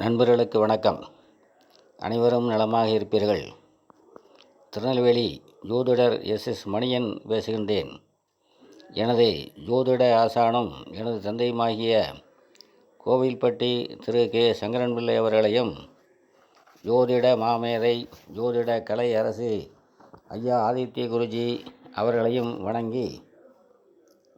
நண்பர்களுக்கு வணக்கம். அனைவரும் நலமாக இருப்பீர்கள். திருநெல்வேலி ஜோதிடர் எஸ். எஸ். மணியன் பேசுகின்றேன். எனது ஜோதிட ஆசானும் எனது தந்தையுமாகிய கோவில்பட்டி திரு. கே. சங்கரன்பிள்ளை அவர்களையும் ஜோதிட மாமேதை ஜோதிட கலை அரசு ஐயா ஆதித்ய குருஜி அவர்களையும் வணங்கி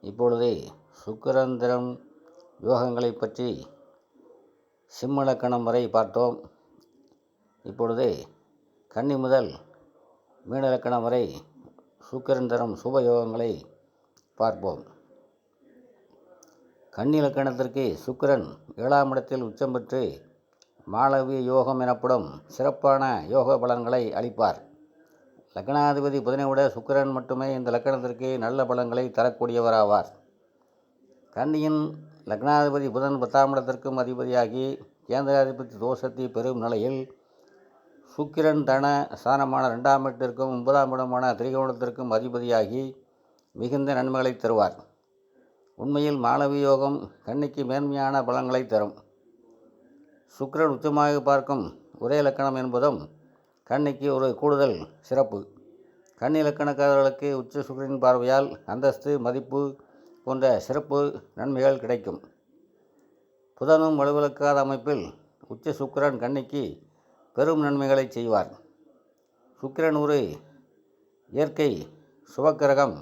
இப்பொழுது சுக்கரந்திரம் யோகங்களை பற்றி சிம்மலக்கணம் வரை பார்த்தோம். இப்பொழுது கன்னி முதல் மீனலக்கணம் வரை சுக்கிரன் தரும் சுபயோகங்களை பார்ப்போம். கன்னிலக்கணத்திற்கு சுக்கிரன் ஏழாம் இடத்தில் உச்சம் பெற்று மாளவிய யோகம் எனப்படும் சிறப்பான யோக பலன்களை அளிப்பார். லக்னாதிபதி புதனை விட சுக்கிரன் மட்டுமே இந்த லக்கணத்திற்கு நல்ல பலன்களை தரக்கூடியவராவார். கன்னியின் லக்னாதிபதி புதன் பத்தாம் இடத்திற்கும் அதிபதியாகி கேந்திராதிபதி தோஷத்தை பெறும் நிலையில் சுக்கிரன் தன ஸ்தானமான ரெண்டாம் இடத்திற்கும் ஒன்பதாம் இடமான திரிகோணத்திற்கும் அதிபதியாகி மிகுந்த நன்மைகளை தருவார். உண்மையில் மாணவி யோகம் கண்ணிக்கு மேன்மையான பலன்களை தரும். சுக்கிரன் உச்சமாக பார்க்கும் ஒரே இலக்கணம் என்பதும் கண்ணிக்கு ஒரு கூடுதல் சிறப்பு. கண் இலக்கணக்காரர்களுக்கு உச்ச சுக்கிரனின் பார்வையால் அந்தஸ்து மதிப்பு போன்ற சிறப்பு நன்மைகள் கிடைக்கும். புதனும் வலுவிழக்காத அமைப்பில் உச்ச சுக்கிரன் கன்னிக்கு பெரும் நன்மைகளை செய்வார். சுக்கிரன் ஒரு இயற்கை சுபக்கிரகம்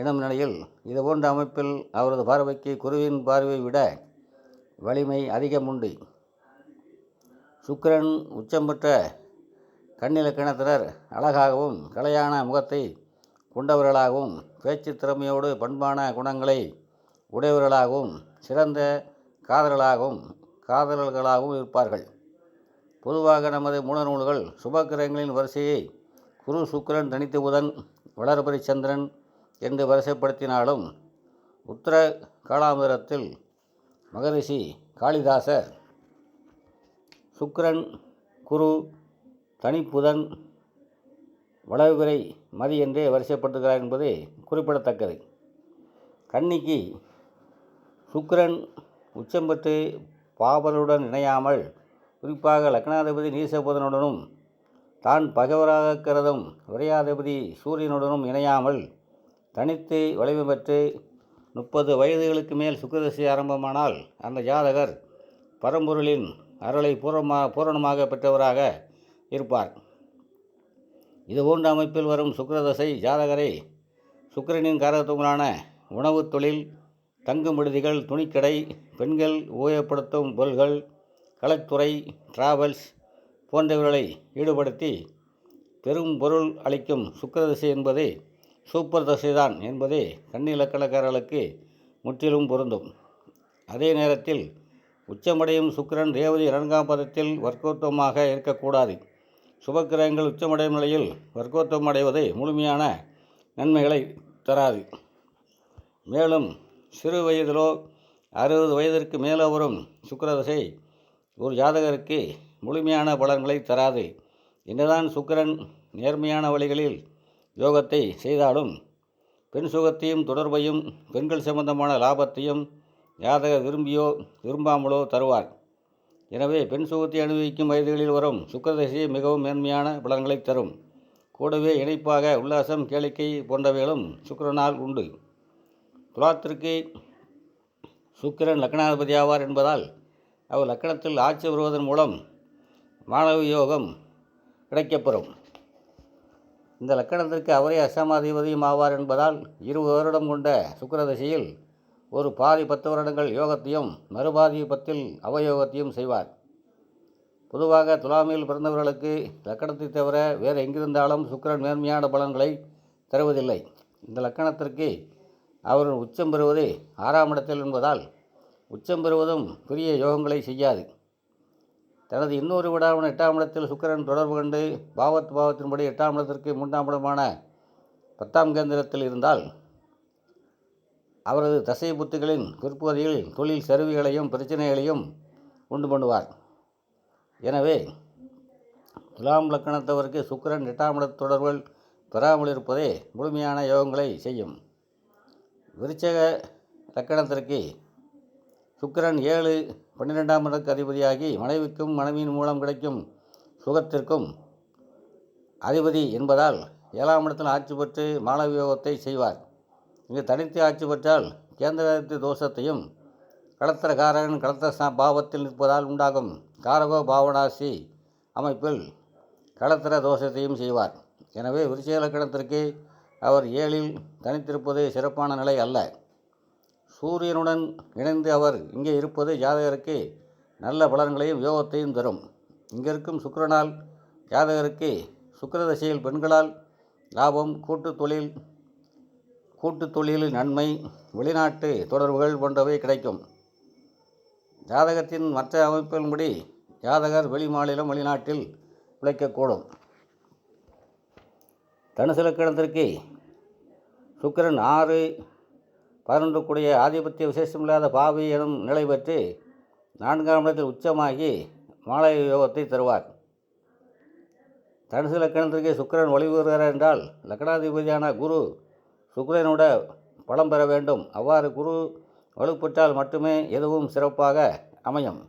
எனும் நிலையில் இதுபோன்ற அமைப்பில் அவரது பார்வைக்கு குருவின் பார்வையை விட வலிமை அதிகம் உண்டு. சுக்கிரன் உச்சம் பெற்ற கண்ணிலக்கணத்தினர் அழகாகவும் கலையான முகத்தை கொண்டவர்களாகவும் பேச்சு திறமையோடு பண்பான குணங்களை உடையவர்களாகவும் சிறந்த காதலர்களாகவும் காதலர்களாகவும் இருப்பார்கள். பொதுவாக நமது மூலநூல்கள் சுபக்கிரகங்களின் வரிசையை குரு சுக்கிரன் தனித்து புதன் வளர்பரி சந்திரன் என்று வரிசைப்படுத்தினாலும் உத்தர காலாமிரத்தில் மகரிஷி காளிதாசர் சுக்கிரன் குரு தனிப்புதன் வளவிரை மதி என்றே வரிசைப்படுத்துகிறார் என்பது குறிப்பிடத்தக்கது. கன்னிக்கு சுக்கிரன் உச்சம் பெற்று பாபருடன் இணையாமல் குறிப்பாக லக்னாதிபதி நீசபுதனுடனும் தான் பகைவராக கருதும் விரையாதிபதி சூரியனுடனும் இணையாமல் தனித்து வலிமை பெற்று முப்பது வயதுகளுக்கு மேல் சுக்கரதசி ஆரம்பமானால் அந்த ஜாதகர் பரம்பொருளின் அருளை பூரமாக பூரணமாக பெற்றவராக இருப்பார். இது போன்ற அமைப்பில் வரும் சுக்கரதசை ஜாதகரை சுக்கரனின் காரகத்துவங்களான உணவு தொழில் தங்கும் விடுதிகள் துணிக்கடை பெண்கள் உபயோகப்படுத்தும் பொருள்கள் கலைத்துறை டிராவல்ஸ் போன்றவர்களை ஈடுபடுத்தி பெரும் பொருள் அளிக்கும் சுக்கிரதசை என்பது சூப்பர் தசைதான் என்பதே கண்ணிலக்கணக்காரர்களுக்கு முற்றிலும் பொருந்தும். அதே நேரத்தில் உச்சமடையும் சுக்கிரன் ரேவதி இரண்டாம் பதத்தில் வர்க்கோத்தமாக இருக்கக்கூடாது. சுபக்கிரகங்கள் உச்சமடையும் நிலையில் வர்க்கோத்தம் அடைவது முழுமையான நன்மைகளை தராது. மேலும் சிறு வயதிலோ அறுபது வயதிற்கு மேலே வரும் சுக்கரதசை ஒரு ஜாதகருக்கு முழுமையான பலன்களை தராது. என்னதான் சுக்கிரன் நேர்மையான வழிகளில் யோகத்தை செய்தாலும் பெண் சுகத்தையும் தொடர்பையும் பெண்கள் சம்பந்தமான லாபத்தையும் ஜாதகர் விரும்பியோ விரும்பாமலோ தருவார். எனவே பெண் சுகத்தை அனுபவிக்கும் வயதுகளில் வரும் சுக்கரதசை மிகவும் மேன்மையான பலன்களை தரும். கூடவே இணைப்பாக உல்லாசம் கேளிக்கை போன்றவைகளும் சுக்கரனால் உண்டு. துலாத்திற்கு சுக்கிரன் லக்னாதிபதி ஆவார் என்பதால் அவர் லக்கணத்தில் ஆட்சி வருவதன் மூலம் மாணவ யோகம் கிடைக்கப்பெறும். இந்த லக்கணத்திற்கு அவரே அசமாதிபதியும் ஆவார் என்பதால் இருபது வருடம் கொண்ட சுக்கிரதசையில் ஒரு பாதி பத்து வருடங்கள் யோகத்தையும் மறுபாதி பத்தில் அவயோகத்தையும் செய்வார். பொதுவாக துலாமியில் பிறந்தவர்களுக்கு லக்கணத்தை தவிர வேறு எங்கிருந்தாலும் சுக்கிரன் மேன்மையான பலன்களை தருவதில்லை. இந்த லக்கணத்திற்கு அவர் உச்சம் பெறுவது ஆறாம் இடத்தில் என்பதால் உச்சம் பெறுவதும் பெரிய யோகங்களை செய்யாது. தனது இன்னொரு விடாவன எட்டாம் இடத்தில் சுக்கிரன் தொடர்பு கண்டு பாவத் பாவத்தின்படி எட்டாம் இடத்திற்கு மூன்றாம் இடமான பத்தாம் கேந்திரத்தில் இருந்தால் அவரது தசை புத்துகளின் பிற்பகுதியில் தொழில் சரிவுகளையும் பிரச்சனைகளையும் உண்டு பண்ணுவார். எனவே துலாம் லக்கணத்தவருக்கு சுக்கிரன் எட்டாம் இட தொடர்புகள் பெறாமல் இருப்பதே முழுமையான யோகங்களை செய்யும். விருச்சக லக்கணத்திற்கு சுக்கிரன் ஏழு பன்னிரெண்டாம் இடத்துக்கு அதிபதியாகி மனைவிக்கும் மனைவியின் மூலம் கிடைக்கும் சுகத்திற்கும் அதிபதி என்பதால் ஏழாம் இடத்தில் ஆட்சி பெற்று மாளவியோகத்தை செய்வார். இங்கு தனித்து ஆட்சி பெற்றால் கேந்திரத்து தோஷத்தையும் களத்திரகாரன் களத்திர பாவத்தில் நிற்பதால் உண்டாகும் காரகோ பாவனாசி அமைப்பில் களத்திர தோஷத்தையும் செய்வார். எனவே விருச்சிகலக்கணத்திற்கு அவர் ஏழில் தனித்திருப்பது சிறப்பான நிலை அல்ல. சூரியனுடன் இணைந்து அவர் இங்கே இருப்பது ஜாதகருக்கு நல்ல பலன்களையும் யோகத்தையும் தரும். இங்கே இருக்கும் ஜாதகருக்கு சுக்கிர தசையில் பெண்களால் லாபம் கூட்டு தொழில் கூட்டுத் தொழில் நன்மை வெளிநாட்டு தொடர்புகள் போன்றவை கிடைக்கும். ஜாதகத்தின் மற்ற அமைப்பின்படி ஜாதகர் வெளி மாநிலம் வெளிநாட்டில் பிழைக்கக்கூடும் தனுசு லக்கணத்திற்கு சுக்கிரன் ஆறு பதினொன்று கூடிய ஆதிபத்திய விசேஷமில்லாத பாவி எனும் நிலை பெற்று நான்காம் இடத்தில் உச்சமாகி மாலை யோகத்தை தருவார். தனுசு லக்கணத்திற்கு சுக்கிரன் வழிபெறுகிறார் என்றால் லக்கணாதிபதியான குரு சுக்கிரனோட பலம் பெற வேண்டும். அவ்வாறு குரு வலுப்பெற்றால் மட்டுமே எதுவும் சிறப்பாக அமையும்.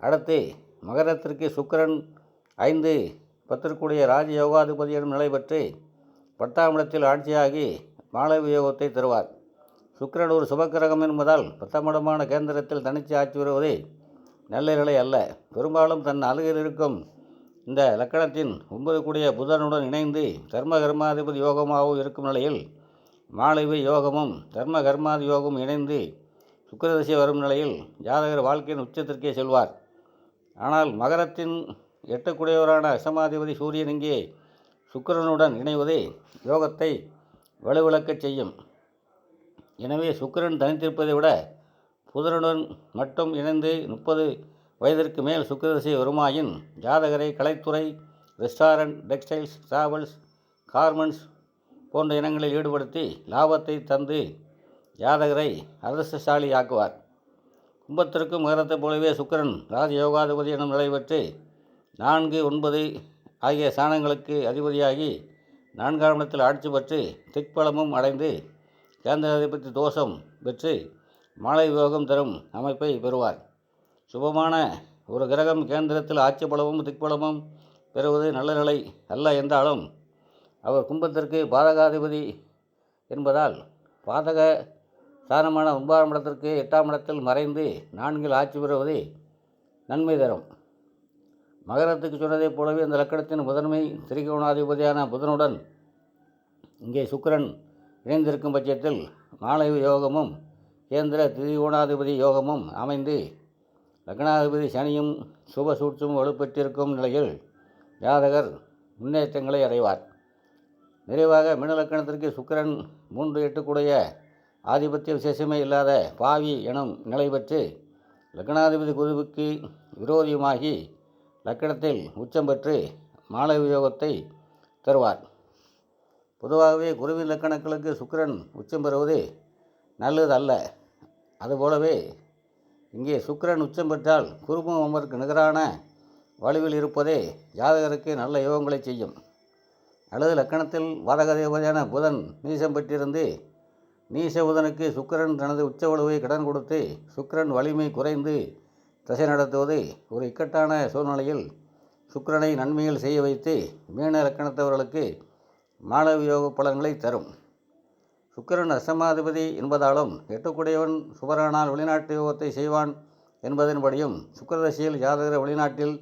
அடுத்து மகரத்திற்கு சுக்கிரன் ஐந்து பத்திற்குடைய ராஜயோகாதிபதி எனும் நிலை பெற்று பத்தாம் இடத்தில் ஆட்சியாகி மாளவி யோகத்தை தருவார். சுக்கிரன் ஒரு சுபக்கிரகம் என்பதால் பத்தாம் இடமான கேந்திரத்தில் தனிச்சு ஆட்சி வருவதே நல்ல நிலை அல்ல. பெரும்பாலும் தன் அருகில் இருக்கும் இந்த லக்கணத்தின் ஒன்பது கூடிய புதனுடன் இணைந்து தர்ம கர்மாதிபதி யோகமாகவும் இருக்கும் நிலையில் மாளவி யோகமும் தர்ம கர்மாதி யோகமும் இணைந்து சுக்கிரதசை வரும் நிலையில் ஜாதகர் வாழ்க்கையின் உச்சத்திற்கே செல்வார். ஆனால் மகரத்தின் எட்டக்கூடியவரான அசமாதிபதி சூரியன் இங்கே சுக்கிரனுடன் இணைவதே யோகத்தை வலுவிழக்கச் செய்யும். எனவே சுக்கிரன் தனித்திருப்பதை விட புதனுடன் மட்டும் இணைந்து முப்பது வயதிற்கு மேல் சுக்கிரதசை வருமாயின் ஜாதகரை கலைத்துறை ரெஸ்டாரண்ட் டெக்ஸ்டைல்ஸ் டிராவல்ஸ் கார்மெண்ட்ஸ் போன்ற இனங்களில் ஈடுபடுத்தி லாபத்தை தந்து ஜாதகரை அதிர்ஷ்டசாலி ஆக்குவார் கும்பத்திற்கும் மகரத்தைப் போலவே சுக்கிரன் ராஜயோகாதிபதி எனும் நிலை பெற்று நான்கு ஒன்பது ஆகிய சாணங்களுக்கு அதிபதியாகி நான்காம் இடத்தில் ஆட்சி பெற்று திக்பலமும் அடைந்து கேந்திராதிபதி தோஷம் பெற்று மாலை யோகம் தரும் அமைப்பை பெறுவார். சுபமான ஒரு கிரகம் கேந்திரத்தில் ஆட்சி பலமும் திக்பலமும் பெறுவது நல்ல நிலை அல்ல என்றாலும் அவர் கும்பத்திற்கு பாதகாதிபதி என்பதால் பாதக ஸ்தானமான ஒன்பதாம் இடத்திற்கு எட்டாம் இடத்தில் மறைந்து நான்கில் ஆட்சி பெறுவது நன்மை தரும். மகரத்துக்கு சொன்னதைப் போலவே இந்த லக்கணத்தின் முதன்மை திரிகோணாதிபதியான புதனுடன் இங்கே சுக்கரன் இணைந்திருக்கும் பட்சத்தில் மாலை யோகமும் கேந்திர திரிகோணாதிபதி யோகமும் அமைந்து லக்னாதிபதி சனியும் சுப சூட்சமும் வலுப்பெற்றிருக்கும் நிலையில் ஜாதகர் முன்னேற்றங்களை அடைவார். நிறைவாக மினலக்கணத்திற்கு சுக்கிரன் மூன்று எட்டுக்குடைய ஆதிபத்திய விசேஷமே இல்லாத பாவி எனும் நிலை பெற்று லக்னாதிபதி குருவுக்கு விரோதியுமாகி லக்கணத்தில் உச்சம் பெற்று மாலை யோகத்தை தருவார். பொதுவாகவே குருவின் லக்கணங்களுக்கு சுக்கிரன் உச்சம் பெறுவது நல்லது அல்ல அதுபோலவே இங்கே சுக்கிரன் உச்சம் பெற்றால் குருமும் அமருக்கு நிகரான வலுவில் இருப்பதே ஜாதகருக்கு நல்ல யோகங்களை செய்யும். அல்லது லக்கணத்தில் வாதகதேவதையான புதன் நீசம் பெற்றிருந்து நீச புதனுக்கு சுக்கிரன் தனது உச்ச வலுவை கடன் கொடுத்து சுக்கிரன் வலிமை குறைந்து தசை நடத்துவது ஒரு இக்கட்டான சூழ்நிலையில் சுக்கிரனை நன்மையில் செய்ய வைத்து மீன லக்கணத்தவர்களுக்கு மாணவ யோக பலன்களை தரும். சுக்கிரன் அசமாதிபதி என்பதாலும் எட்டுக்குடையவன் சுபரானால் வெளிநாட்டு யோகத்தை செய்வான் என்பதன்படியும் சுக்கிரதசையில் ஜாதகர் வெளிநாட்டில்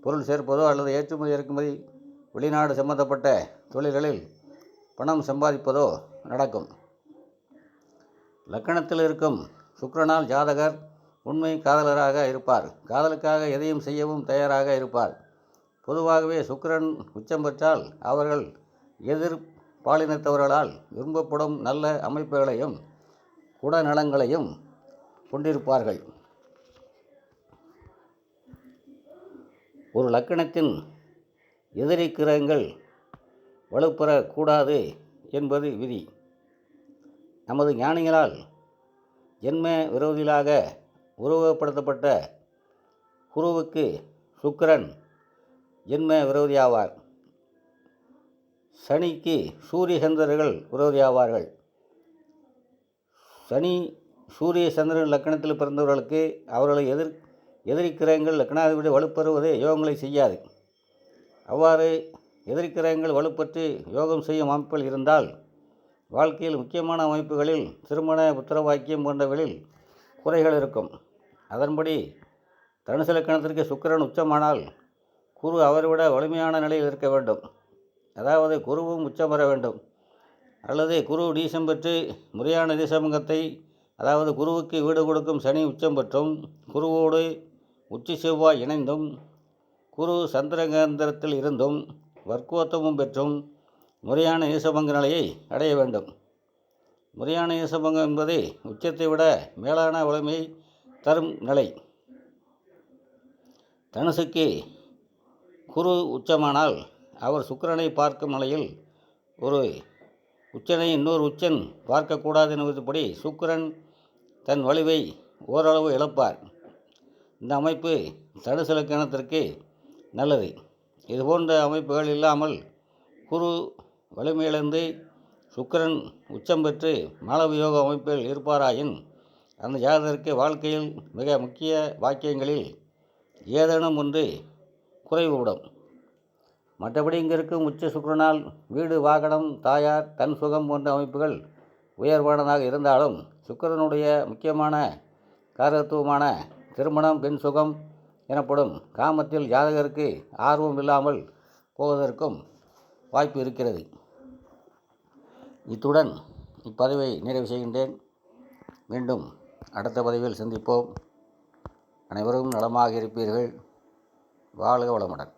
பொருள் சேர்ப்பதோ அல்லது ஏற்றுமதி இறக்குமதி வெளிநாடு சம்பந்தப்பட்ட தொழில்களில் பணம் சம்பாதிப்பதோ நடக்கும். லக்கணத்தில் இருக்கும் சுக்கரனால் ஜாதகர் உண்மை காதலராக இருப்பார். காதலுக்காக எதையும் செய்யவும் தயாராக இருப்பார். பொதுவாகவே சுக்கரன் உச்சம் பெற்றால் அவர்கள் எதிர் பாலினத்தவர்களால் விரும்பப்படும் நல்ல அமைப்புகளையும் குணநலங்களையும் கொண்டிருப்பார்கள். ஒரு லக்கணத்தின் எதிரி கிரகங்கள் வலுப்பெறக்கூடாது என்பது விதி. நமது ஞானிகளால் ஜென்ம விரோதிகளாக உருவகப்படுத்தப்பட்ட குருவுக்கு சுக்கரன் ஜென்ம விரோதியாவார். சனிக்கு சூரிய சந்திரர்கள் விரோதியாவார்கள் சனி சூரிய சந்திரன் லக்கணத்தில் பிறந்தவர்களுக்கு அவர்களை எதிர் எதிரி லக்னாதிபதி வலுப்பெறுவது யோகங்களை செய்யாது. அவ்வாறு எதிரி கிரகங்கள் வலுப்பெற்று யோகம் செய்யும் அமைப்புகள் இருந்தால் வாழ்க்கையில் முக்கியமான அமைப்புகளில் திருமண புத்திரவாக்கியம் போன்றவைகளில் குறைகள் இருக்கும். அதன்படி தனுசு லக்கணத்திற்கு சுக்கிரன் உச்சமானால் குரு அவரை விட வலிமையான நிலையில் இருக்க வேண்டும். அதாவது குருவும் உச்சம் பெற வேண்டும். அல்லது குரு நீசம் பெற்று முறையான நீசமங்கத்தை அதாவது குருவுக்கு வீடு கொடுக்கும் சனி உச்சம் பெற்றும் குருவோடு உச்சி செவ்வாய் இணைந்தும் குரு சந்திரகேந்திரத்தில் இருந்தும் வர்க்கோத்தமும் பெற்றும் முறையான ஈசபங்க நிலையை அடைய வேண்டும். முறையான ஈசபங்கம் என்பது உச்சத்தை விட மேலான வலிமை தரும் நிலை. தனுசுக்கு குரு உச்சமானால் அவர் சுக்கிரனை பார்க்கும் நிலையில் ஒரு உச்சனை இன்னொரு உச்சன் பார்க்கக்கூடாது என்பதுபடி சுக்கிரன் தன் வலிவை ஓரளவு இழப்பார். இந்த அமைப்பு தனுசு லக்கணத்திற்கு நல்லது. இதுபோன்ற அமைப்புகள் இல்லாமல் குரு வலிமையிலிருந்து சுக்கிரன் உச்சம் பெற்று மாளவ யோக அமைப்பில் இருப்பாராயின் அந்த ஜாதகருக்கு வாழ்க்கையில் மிக முக்கிய வாக்கியங்களில் ஏதேனும் ஒன்று குறைவுவிடும் மற்றபடி இங்கே இருக்கும் உச்ச சுக்கிரனால் வீடு வாகனம் தாயார் தன் சுகம் போன்ற அமைப்புகள் உயர்வானதாக இருந்தாலும் சுக்கிரனுடைய முக்கியமான காரகத்துவமான திருமணம் பெண் சுகம் எனப்படும் காமத்தில் ஜாதகருக்கு ஆர்வம் இல்லாமல் போவதற்கும் வாய்ப்பு இருக்கிறது. இத்துடன் இப்பதவியை நிறைவு செய்கின்றேன். மீண்டும் அடுத்த பதவியில் சந்திப்போம். அனைவரும் நலமாக இருப்பீர்கள். வாழ்க வளமுடன்.